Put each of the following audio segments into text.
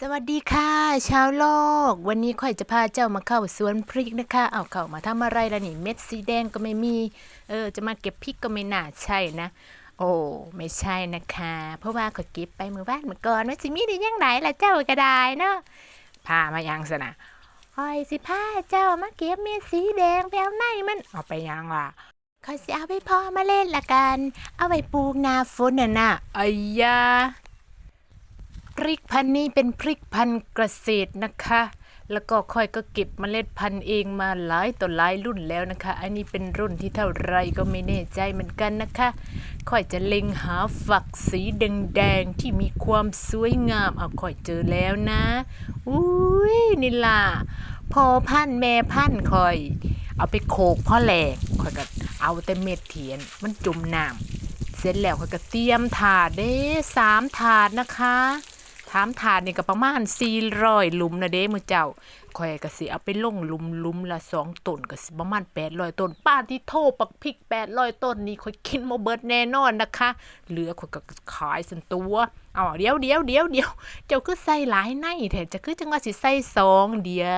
สวัสดีค่ะชาวโลก วันนี้ค่อยจะพาเจ้ามาเข้าสวนพริกนะคะ เอาเข้ามาทำอะไรล่ะนี่ เม็ดสีแดงก็ไม่มี เออ จะมาเก็บพริกก็ไม่น่าใช่นะ โอ้ไม่ใช่นะคะ เพราะว่าเขาเก็บไปเมื่อวานเมื่อก่อนว่าสิมีได้ยังไงล่ะเจ้าก็ได้เนาะพามายังสนะคอยสิพาเจ้ามาเก็บเม็ดสีแดงไปเอาไหนมันเอาไปยังล่ะคอยสิเอาไปพอมาเล่นละกัน เอาไปปลูกนาฝนน่ะนะอ้ยา ริกพันธุ์นี้เป็นพริกพันธุ์เกษตรนะคะ แล้วก็ค่อยก็เก็บเมล็ดพันธุ์เองมาหลายต่อหลายรุ่นแล้วนะคะ อันนี้เป็นรุ่นที่เท่าไรก็ไม่แน่ใจเหมือนกันนะคะ ค่อยจะเล็งหาฝักสีแดงๆที่มีความสวยงามเอาค่อยเจอแล้วนะอุ้ยนี่ล่ะพอพันธุ์แม่พันธุ์ค่อย เอาไปโขกพ่อแหลกค่อยก็เอาแต่เม็ดเทียนมันจุ่มน้ำเสร็จแล้วค่อยก็เตรียมถาดเด้สามถาดนะคะ ถามถาดนี่ก็ประมาณ400หลุมนะเด้มือเจ้าข่อยก็สิเอาไปลงหลุมหลุมละสองต้นก็สิประมาณ800ต้นป้าที่โทปักพริก800ต้นนี่ข่อยกินบ่เบิดแน่นอนนะคะ เหลือข่อยก็ขายสันตัวเอาเดี๋ยวเดี๋ยวเดี๋ยวเดี๋ยวเจ้าคือใส่หลายในแท้จะคือจังว่าสิใส่สองเดี๋ย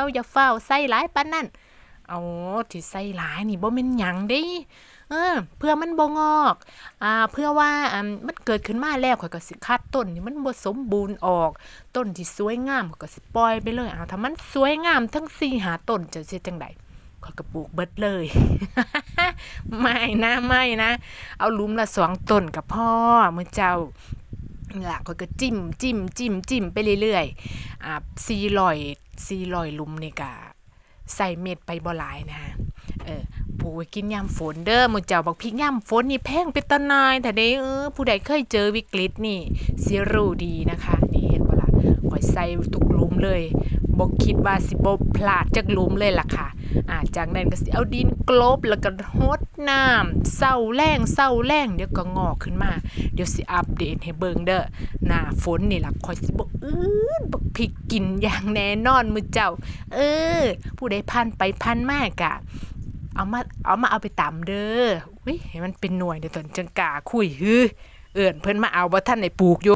วอย่าเฝ้าใส่หลายปานนั้นเอาที่ใส่หลายนี่บ่แม่นหยังเด้ เออเพื่อมันบ่งอกอ่าเพื่อว่าอ่ามันเกิดขึ้นมาแล้วข่อยก็สิคัดต้นที่มันบ่สมบูรณ์ออก ต้นที่สวยงามข่อยก็สิปล่อยไปเลยเอาถ้ามันสวยงามทั้ง4หาต้นจะสิจังไดข่อยก็ปลูกเบิดเลย ไม่นะไม่นะ เอาลุมละสองต้นกับพ่อมื้อเจ้าล่ะข่อยก็จิ้มจิ้มจิ้มจิ้มไปเรื่อยๆอ่า400 400หลุมนี่ก็ใส่เม็ดไปบ่หลายนะฮะ ปลูกไว้กินยามฝนเด้อมือเจ้าบักพริกยามฝนนี่แพงเป็นตะนายแต่เด้เออผู้ใดเคยเจอวิกฤตนี่สิรู้ดีนะคะ นี่เห็นบ่ล่ะข่อยใส่ทุกหลุมเลยบ่คิดว่าสิบ่พลาดจักหลุมเลยล่ะค่ะอ่าจากนั้นก็สิเอาดินกลบแล้วก็รดน้ำเศร้าแรงเศร้าแรงเดี๋ยวก็งอกขึ้นมา เดี๋ยวสิอัปเดตให้เบิ่งเด้อหน้าฝนนี่ล่ะข่อยสิบ่อื้อบักพริกกินอย่างแน่นอนมือเจ้า เออ ผู้ใดพันไปพันมากกะ เอามาเอามาเอาไปตำเด้ออุ้ยให้มันเป็นหน่วยเดี๋ยวตอนจังกาคุยฮือเอื่นเพิ่นมาเอาบ่ท่านในปลูกอยู่